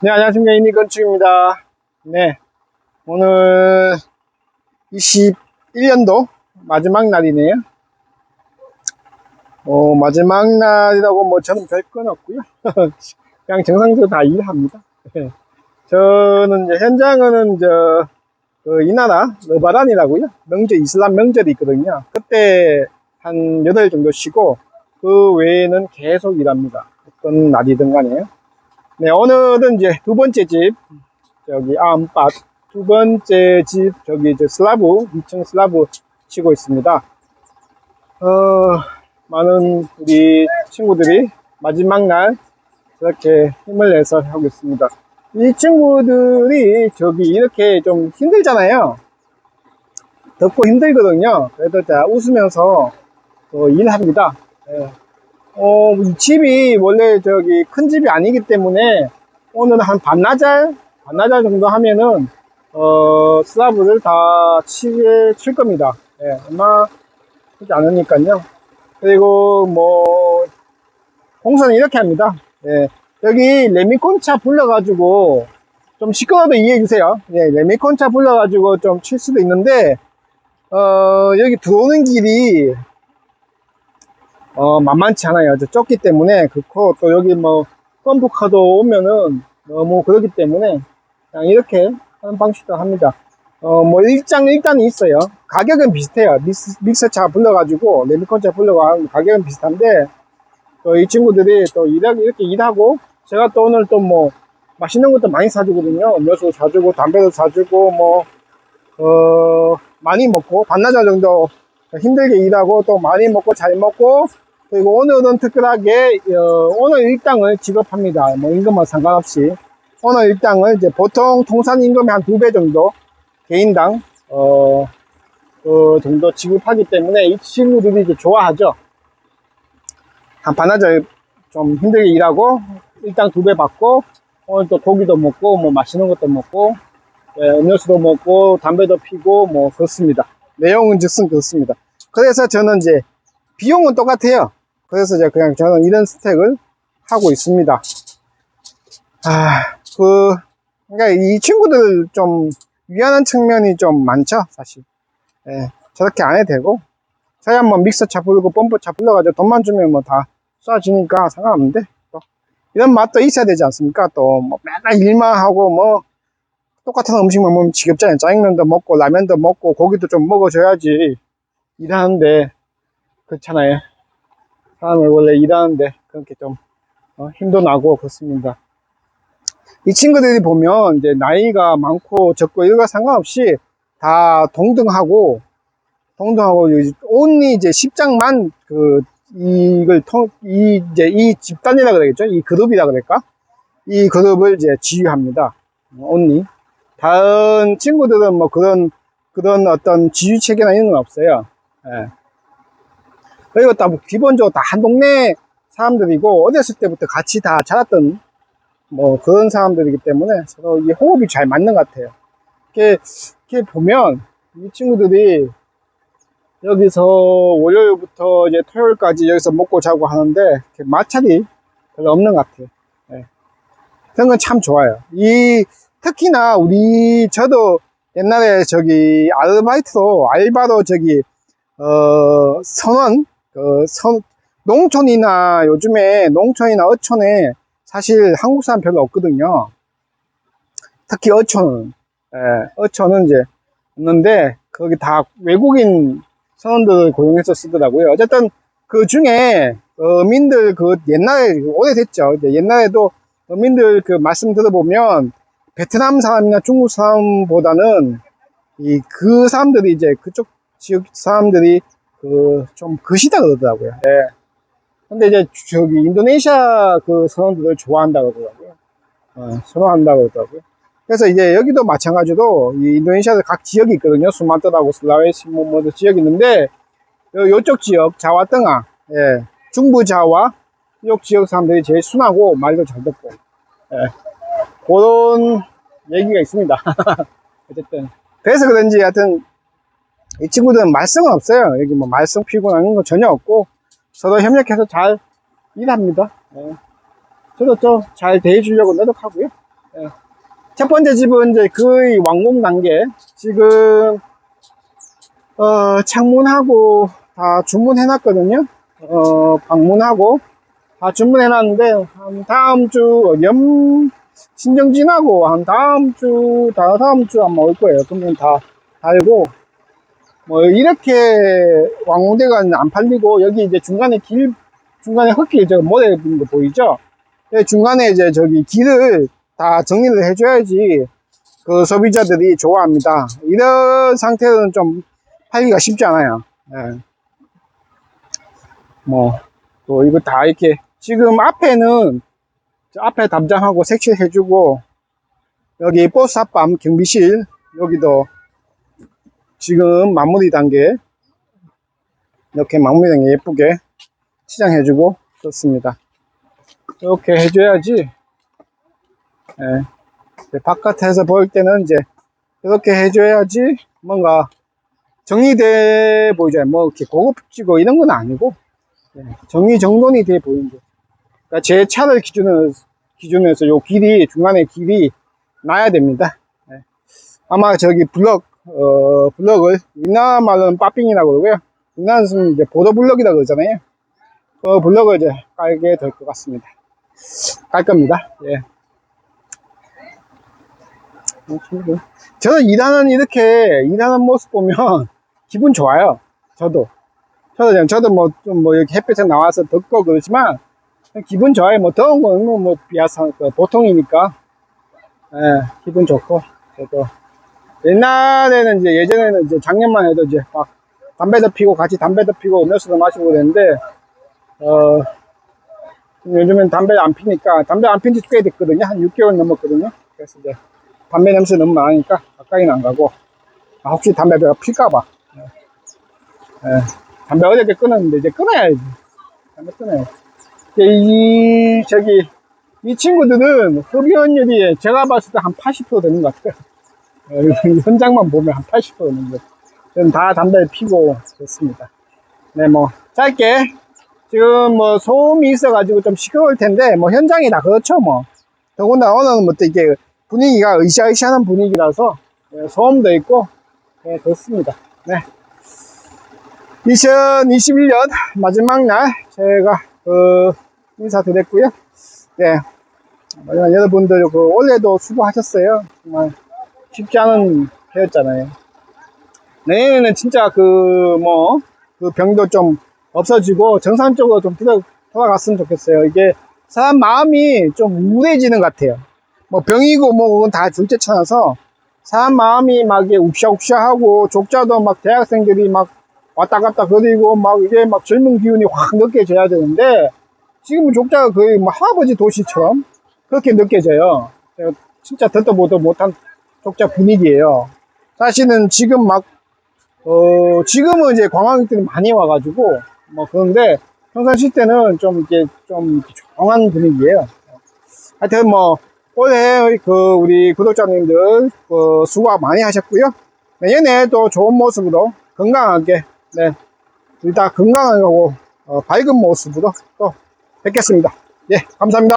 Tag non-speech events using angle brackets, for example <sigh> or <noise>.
네, 안녕하십니까. 이니 건축입니다. 네. 오늘 21년도 마지막 날이네요. 어, 마지막 날이라고 뭐 저는 별 건 없고요. <laughs> 그냥 정상적으로 다 일합니다. 네. 저는 이제 현장은 저, 그, 이 나라, 러바란이라고요. 명절, 이슬람 명절이 있거든요. 그때 한 8일 정도 쉬고, 그 외에는 계속 일합니다. 어떤 날이든 간에요. 네, 오늘은 이제 두 번째 집, 저기, 암밭, 두 번째 집, 저기, 저 슬라브, 2층 슬라브 치고 있습니다. 어, 많은 우리 친구들이 마지막 날 그렇게 힘을 내서 하고 있습니다. 이 친구들이 저기 이렇게 좀 힘들잖아요. 덥고 힘들거든요. 그래도 다 웃으면서 어, 일합니다. 예. 어, 이 집이 원래 저기 큰 집이 아니기 때문에 오늘 한 반나절, 반나절 정도 하면은, 어, 슬라브를 다 칠, 칠 겁니다. 예, 아마 그렇지 않으니까요. 그리고 뭐, 공사는 이렇게 합니다. 예, 여기 레미콘차 불러가지고 좀 시끄러워도 이해해 주세요. 예, 레미콘차 불러가지고 좀 칠 수도 있는데, 어, 여기 들어오는 길이 어, 만만치 않아요. 저 좁기 때문에 그렇고 또 여기 뭐 펌프카도 오면은 너무 그렇기 때문에 그냥 이렇게 하는 방식도 합니다. 어, 뭐 일장 일단이 있어요. 가격은 비슷해요. 믹스, 믹서차 불러가지고 레미콘차 불러가지고 가격은 비슷한데 또 이 친구들이 또 일하기 이렇게 일하고 제가 또 오늘 또 뭐 맛있는 것도 많이 사주거든요. 음료수 사주고 담배도 사주고 뭐 어, 많이 먹고 반나절 정도 힘들게 일하고 또 많이 먹고 잘 먹고 그리고 오늘은 특별하게 어, 오늘 일당을 지급합니다. 뭐 임금과 상관없이 오늘 일당을 이제 보통 통산 임금의 한 두 배 정도 개인당 어, 그 정도 지급하기 때문에 이 친구들이 이제 좋아하죠. 한 반나절 좀 힘들게 일하고 일당 두 배 받고 오늘 또 고기도 먹고 뭐 맛있는 것도 먹고 예, 음료수도 먹고 담배도 피고 뭐 그렇습니다. 내용은 즉슨 그렇습니다. 그래서 저는 이제 비용은 똑같아요. 그래서 이제 그냥 저는 이런 스택을 하고 있습니다. 아, 그, 그러니까 이 친구들 좀 위안한 측면이 좀 많죠, 사실. 예, 저렇게 안 해도 되고. 저야 뭐 믹서차 불고 펌프차 불러가지고 돈만 주면 뭐 다 쏴주니까 상관없는데, 또. 이런 맛도 있어야 되지 않습니까? 또, 뭐 맨날 일만 하고 뭐, 똑같은 음식만 먹으면 지겹잖아요. 짜장면도 먹고, 라면도 먹고, 고기도 좀 먹어줘야지. 일하는데, 그렇잖아요. 사람을 원래 일하는데, 그렇게 좀, 어, 힘도 나고, 그렇습니다. 이 친구들이 보면, 이제, 나이가 많고, 적고, 이거가 상관없이, 다 동등하고, 동등하고, 온리 이제 10장만, 그, 이걸 통, 이, 이제, 이 집단이라 그러겠죠? 이 그룹이라 그럴까? 이 그룹을 이제 지휘합니다. 온리. 다른 친구들은 뭐 그런, 그런 어떤 지휘 체계나 이런 건 없어요. 예. 그리고 다 기본적으로 다 한 동네 사람들이고 어렸을 때부터 같이 다 자랐던 뭐 그런 사람들이기 때문에 서로 이 호흡이 잘 맞는 것 같아요. 이렇게, 이렇게 보면 이 친구들이 여기서 월요일부터 이제 토요일까지 여기서 먹고 자고 하는데 마찰이 별로 없는 것 같아요. 예. 그런 건 참 좋아요. 이 특히나 우리 저도 옛날에 저기 아르바이트로 알바로 저기 어 선원 그 선, 농촌이나 요즘에 농촌이나 어촌에 사실 한국 사람 별로 없거든요. 특히 어촌은 예, 어촌은 이제 없는데 거기 다 외국인 선원들을 고용해서 쓰더라고요. 어쨌든 그 중에 어민들 그 옛날에 오래됐죠. 이제 옛날에도 어민들 그 말씀 들어보면 베트남 사람이나 중국 사람보다는 이 그 사람들이 이제 그쪽 지역 사람들이 그 좀 거시다 그러더라고요. 예. 근데 이제 저기 인도네시아 그 선원들을 좋아한다고 그러더라고요. 어, 선호한다고 그러더라고요. 그래서 이제 여기도 마찬가지로 이 인도네시아도 각 지역이 있거든요. 수마트라고 슬라웨시 뭐, 뭐 지역이 있는데 요, 요쪽 지역 자와등아 예. 중부 자와 이쪽 지역 사람들이 제일 순하고 말도 잘 듣고 예. 그런 얘기가 있습니다. <laughs> 어쨌든 그래서 그런지 하여튼 이 친구들은 말썽은 없어요. 여기 뭐 말썽 피고 나는 거 전혀 없고 서로 협력해서 잘 일합니다. 예. 저도 좀 잘 대해주려고 노력하고요. 예. 첫 번째 집은 이제 거의 완공 단계. 지금, 어, 창문하고 다 주문해놨거든요. 어, 방문하고 다 주문해놨는데, 한 다음 주, 염, 신정 지나고 한 다음 주, 다 다음 주 아마 올 거예요. 그러면 다 달고, 뭐, 이렇게 왕궁대가 안 팔리고, 여기 이제 중간에 길, 중간에 흙길, 저 모래 있는 거 보이죠? 예, 중간에 이제 저기 길을 다 정리를 해줘야지 그 소비자들이 좋아합니다. 이런 상태로는 좀 팔기가 쉽지 않아요. 예. 뭐, 또 이거 다 이렇게, 지금 앞에는, 저 앞에 담장하고 색칠해주고, 여기 버스 앞밤 경비실, 여기도 지금 마무리 단계, 이렇게 마무리 단계 예쁘게 치장해주고, 그렇습니다. 이렇게 해줘야지, 예. 바깥에서 볼 때는 이제, 이렇게 해줘야지, 뭔가, 정리돼 보이잖아요. 뭐, 이렇게 고급지고 이런 건 아니고, 예, 정리 정돈이 돼 보이는 거. 그러니까 제 차를 기준으로, 해서 요 길이, 중간에 길이 나야 됩니다. 예. 아마 저기 블럭, 어, 블럭을, 우리나라 말로는 빠핑이라고 그러고요. 우리나라에서는 이제 보도 블럭이라고 그러잖아요. 그 블럭을 이제 깔게 될 것 같습니다. 깔 겁니다. 예. 저는 일하는 이렇게 일하는 모습 보면 <laughs> 기분 좋아요. 저도. 저도, 저도 뭐, 좀 뭐, 이렇게 햇볕에 나와서 덥고 그렇지만, 기분 좋아요. 뭐, 더운 거는 뭐, 뭐 비아상, 그 보통이니까. 예, 기분 좋고, 저도. 옛날에는 이제, 예전에는 이제 작년만 해도 이제 막, 담배도 피고, 같이 담배도 피고, 음료수도 마시고 그랬는데, 어, 요즘엔 담배를 안 피니까, 담배 안 핀지 꽤 됐거든요. 한 6개월 넘었거든요. 그래서 이제, 담배 냄새 너무 나니까, 가까이는 안 가고, 아, 혹시 담배 내가 필까봐. 예, 담배 어저께 끊었는데 이제 끊어야지. 담배 끊어야지. 이, 저기, 이 친구들은 흡연율이 제가 봤을 때 한 80% 되는 것 같아요. 예, 이 현장만 보면 한 80% 되는 것 같아요. 저는 다 담배를 피고 그렇습니다. 네, 뭐, 짧게. 지금 뭐 소음이 있어가지고 좀 시끄러울 텐데, 뭐 현장이 다 그렇죠, 뭐. 더군다나 오늘은 뭐 또 이게 분위기가 으쌰으쌰한 분위기라서, 예, 소음도 있고, 네, 그렇습니다. 네. 2021년 마지막 날 제가 그 인사드렸고요. 네. 여러분들 그 올해도 수고하셨어요. 정말 쉽지 않은 해였잖아요. 내년에는 진짜 그 뭐 그 병도 좀 없어지고 정상적으로 좀 돌아, 돌아갔으면 좋겠어요. 이게 사람 마음이 좀 우울해지는 것 같아요. 뭐 병이고 뭐 그건 다 둘째쳐놔서 사람 마음이 막 이게 욱샤욱샤하고 족자도 막 대학생들이 막 왔다 갔다 거리고 막 이게 막 젊은 기운이 확 느껴져야 되는데 지금은 족자가 거의 뭐 할아버지 도시처럼 그렇게 느껴져요. 진짜 듣도 보도 못한 족자 분위기예요. 사실은 지금 막 어, 지금은 이제 관광객들이 많이 와가지고 뭐 그런데 평상시 때는 좀 이렇게 좀 조용한 분위기예요. 하여튼 뭐 올해 그 우리 구독자님들 그 수고 많이 하셨고요. 내년에 또 좋은 모습으로 건강하게 네 우리 다 건강하고 어, 밝은 모습으로 또 뵙겠습니다. 예 감사합니다.